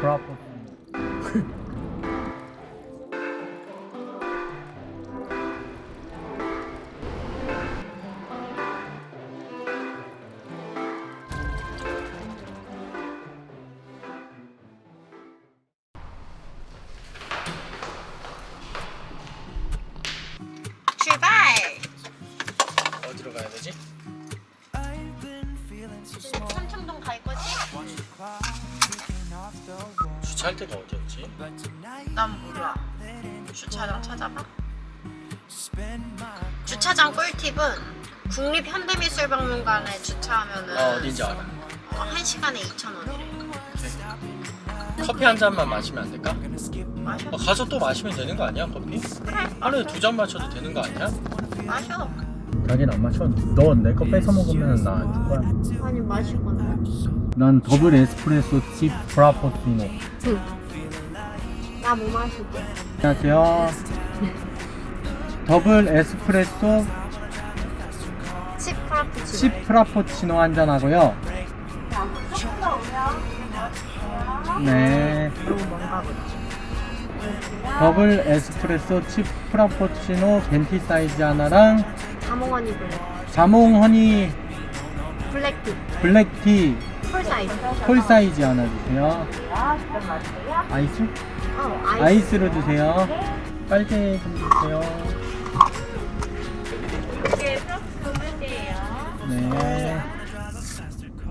프 주차할 데가 어디였지? 난 몰라. 주차장 찾아봐. 주차장 꿀팁은 국립현대미술박물관에 주차하면은 아 어딘지 알아 어, 1시간에 2,000원이래. 커피 한 잔만 마시면 안 될까? 마셔. 어, 가서 또 마시면 되는 거 아니야 커피? 그래. 하루에 두 잔 마셔도 되는 거 아니야? 마셔. 자기는 안 마셔 너내거 뺏어 먹으면 나 안 줄 거야 아니 마실 건데. 난 더블 에스프레소 칩 프라포티노 응. 나뭐 마실게. 안녕하세요 더블 에스프레소 칩 프라푸치노. 칩 프라포치노 한 잔 하고요 네 뭔가 보지. 더블 에스프레소 칩 프라포치노 벤티 사이즈 하나랑 자몽원이 블랙. 자몽 허니 블랙티. 블랙티 풀 사이즈. 하나 주세요 아이스? 어, 아이스. 아이스로 주세요 빨대 좀 주세요 네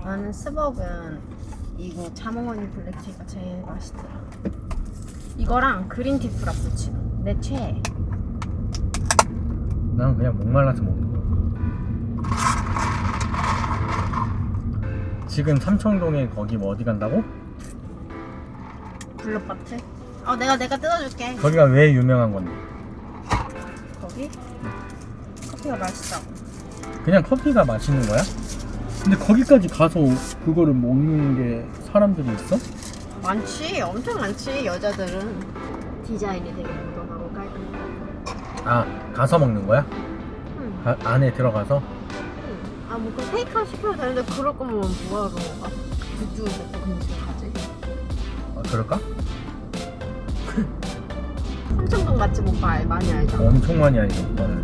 나는 스벅은 이거 자몽원이 블랙티가 제일 맛있더라. 이거랑 그린티 프라푸치노. 내 최애. 난 그냥 목말라서 먹는 거 지금 삼청동에 거기 뭐 어디 간다고? 블루바트. 어, 내가 내가 뜯어줄게. 거기가 왜 유명한 건데? 거기? 커피가 맛있다고. 그냥 커피가 맛있는 거야? 근데 거기까지 가서 그거를 먹는 게 사람들이 있어? 많지, 엄청 많지 여자들은. 디자인이 되게 모던하고 깔끔하고. 아 가서 먹는 거야? 응. 가- 안에 들어가서? 응. 아, 뭐, 그 테이크아웃 시켜도 되는데, 그럴 거면 뭐하러, 아, 굿즈 먹고 그냥 집에 가지? 아, 그럴까? 삼청동 맛집 오빠 알- 많이 알잖아. 엄청 많이 알죠 오빠는.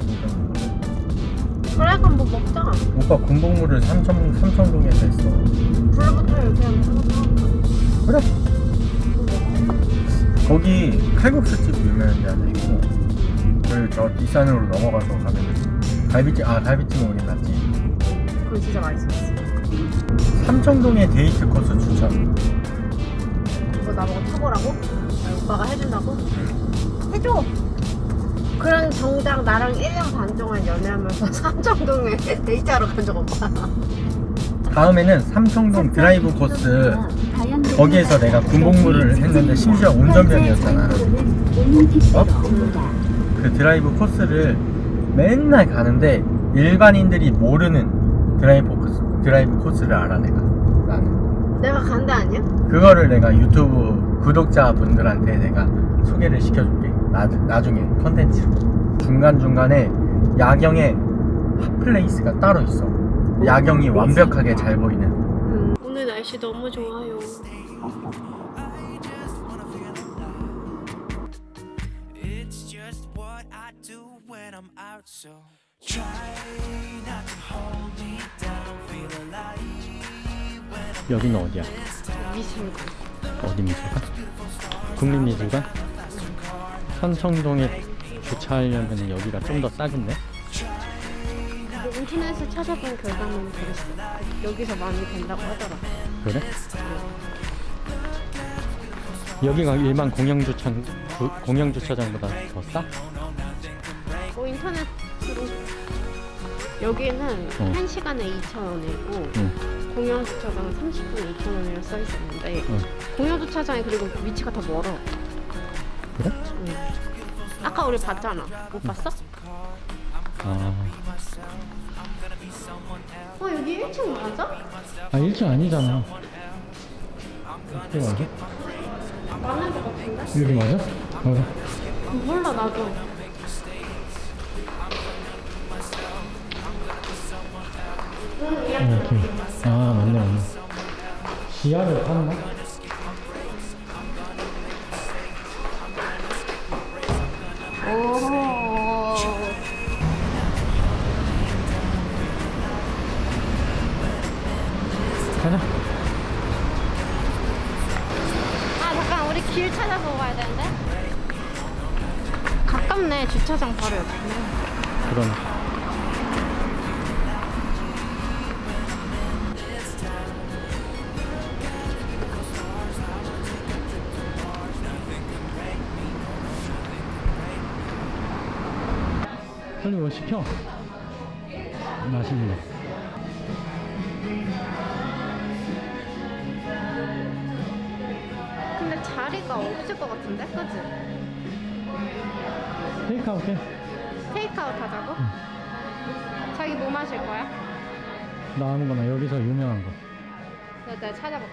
그래, 그럼 뭐 먹자. 오빠 군복무를 삼청, 삼청동에서 했어 블루버터를 그냥 사서 그래 거기 칼국수집 유명한 데 하나 있고 그리고 저 뒷산으로 넘어가서 가면 갈비찜 아 갈비찜 우리 갔지 그거 진짜 맛있었어. 삼청동의 데이트 코스 추천 이거 나보고 타보라고? 아니, 오빠가 해준다고? 해줘! 그런 정작 나랑 1년 반 동안 연애하면서 삼청동에 데이트하러 간 적 없다. 다음에는 삼청동 드라이브 코스 거기에서 내가 군복무를 했는데 심지어 운전병이었잖아 어? 그 드라이브 코스를 맨날 가는데 일반인들이 모르는 드라이브 코스, 드라이브 코스를 알아 내가? 나는. 내가 간데 아니야? 그거를 내가 유튜브 구독자 분들한테 내가 소개를 시켜줄게. 나, 나중에 컨텐츠로. 중간 중간에 야경에 핫플레이스가 따로 있어. 야경이 완벽하게 잘 보이는. 응. 오늘 날씨 너무 좋아요. It's just what I do when I'm out, so 여기는 어디야? 미술관. 어디 미술관? 국립미술관? 선청동에 주차하려면 여기가 좀 더 싸겠네 근데 인터넷에 찾아본 결과는 그랬어. 여기서 많이 된다고 하더라. 그래? 여기가 일반 공영 주차 공영 주차장보다 더 싸? 어, 인터넷으로. 여기는 어. 1시간에 2,000원이고, 응. 공영 주차장은 30분에 2,000원이라 써 있었는데, 응. 공영 주차장이 그리고 위치가 더 멀어. 그래? 응. 아까 우리 봤잖아. 못 봤어? 아, 어, 여기 1층 맞아? 아 1층 아니잖아 어떻게 맞아? 맞는 것 같은데? 여기 맞아? 맞아 몰라, 나도. 이렇게. 아, 맞네, 맞네. 지하를 팠나? 오. 가자. 아 잠깐 우리 길 찾아보고 가야 되는데. 가깝네 주차장 바로 옆이네. 그럼. 빨리 뭐 시켜. 맛있는 거. 근데 자리가 없을 것 같은데 그치? 테이크아웃 해. 테이크아웃 하자고? 자기 뭐 마실 거야? 나 아무거나 여기서 유명한 거. 내가 찾아볼게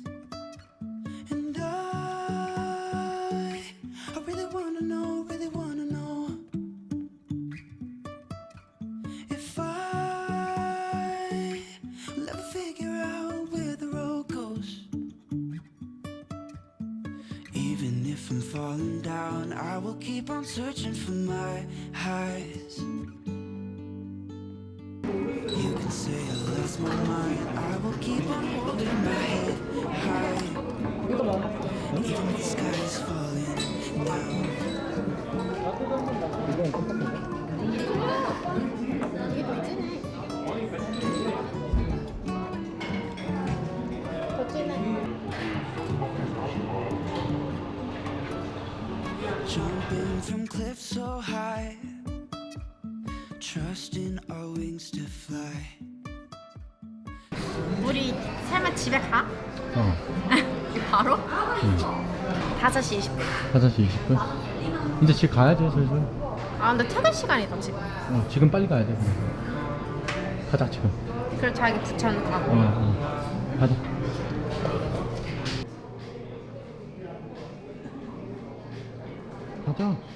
Even if I'm falling down, I will keep on searching for my highs. You can say I lost my mind, I will keep on holding my head high. Even the sky is falling down. Cliffs so high, trusting our wings to fly. 우리 설마 집에 가? 어. 바로? 응. 5시 20분 5시 20분? 이제 집 가야지, 슬슬. 아 근데 퇴근 시간이다 지금 어, 지금 빨리 가야 돼. 그럼. 가자, 지금. 그래 자기 부천 가고 어, 어. 가자. 가자.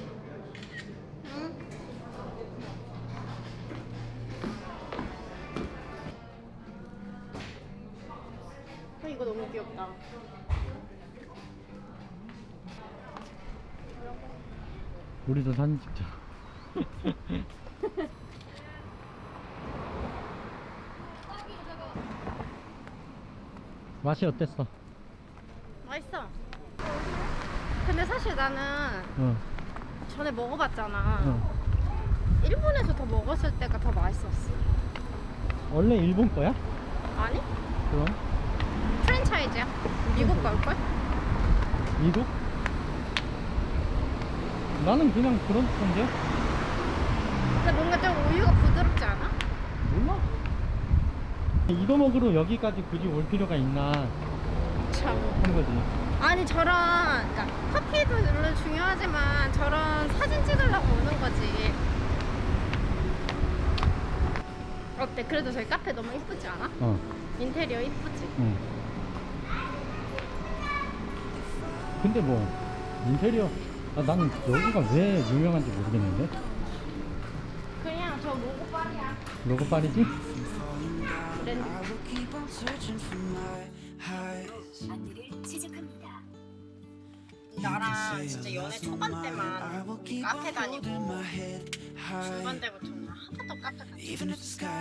우리도 사진 찍자. 맛이 어땠어? 맛있어 근데 사실 나는 어, 전에 먹어봤잖아 어. 일본에서 더 먹었을 때가 더 맛있었어 원래 일본 거야? 아니? 그럼? 프랜차이즈야 미국 걸걸? 미국? 나는 그냥 그런 건데? 근데 뭔가 좀 우유가 부드럽지 않아? 몰라. 이거 먹으러 여기까지 굳이 올 필요가 있나 참 하는 거지. 아니 저런 그러니까 커피도 물론 중요하지만 저런 사진 찍으려고 오는 거지 어때? 그래도 저희 카페 너무 이쁘지 않아? 어, 인테리어 이쁘지? 응. 근데 뭐 인테리어 아, 나는 여기가 왜 유명한지 모르겠는데 그냥 저 로고빨이야 로고 파리지? for my highs. 나랑 진짜 연애 초반 때만 카페 다니고. 중반 때부터는 한 번도 카페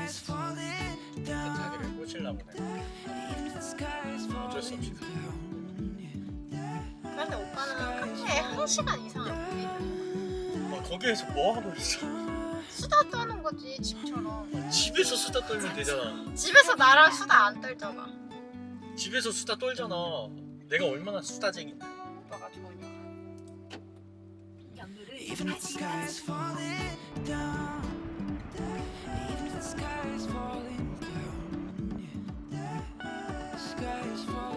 is falling down. 자기를 꽂으려 보네 어쩔 수 없이 근데 오빠는 카페에 한 시간 이상을 거기 있는 아, 거기에서 뭐 하고 있어? 수다 떠는 거지 집처럼. 아, 집에서 수다 떨면 되잖아. 집에서 나랑 수다 안 떨잖아. 집에서 수다 떨잖아. 내가 얼마나 수다쟁인데. 오빠가 전혀. Even if the sky is falling down, even if the sky is falling down, the sky is falling.